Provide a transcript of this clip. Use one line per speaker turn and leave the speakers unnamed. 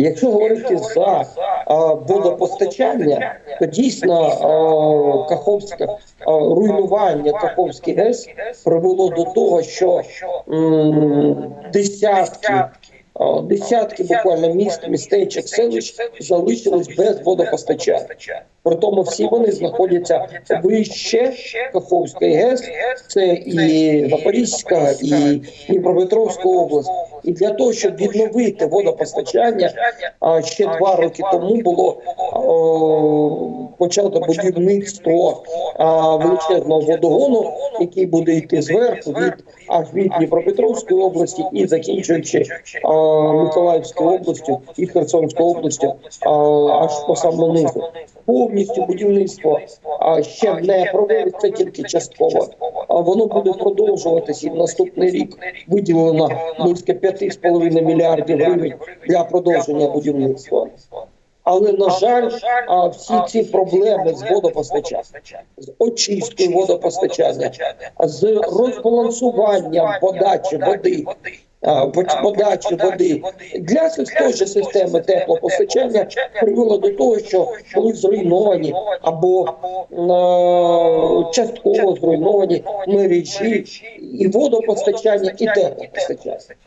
Якщо говорити за водопостачання, то дійсно Каховське руйнування Каховський ГЕС привело до того, що десятки. Десятки буквально міст, містечок, селищ залишились без водопостачання. При тому всі вони знаходяться вище Каховської ГЕС, це і Запорізька, і Дніпропетровська область. І для того, щоб відновити водопостачання, а ще два роки тому було почато будівництво а, величезного водогону, який буде йти зверху від аж від Дніпропетровської області і закінчуючи а, Миколаївською областю і Херсонською областю а, аж по самому низу. Повністю будівництво а, ще не проводиться тільки частково. А воно буде продовжуватися і в наступний рік виділено близько 5,5 мільярдів гривень для продовження будівництва. Але на жаль, всі ці проблеми з водопостачанням, з очисткою водопостачання, з розбалансуванням подачі води. Подачі води для сільської же системи теплопостачання привело до того, що були зруйновані або частково зруйновані мережі і водопостачання, і теплопостачання.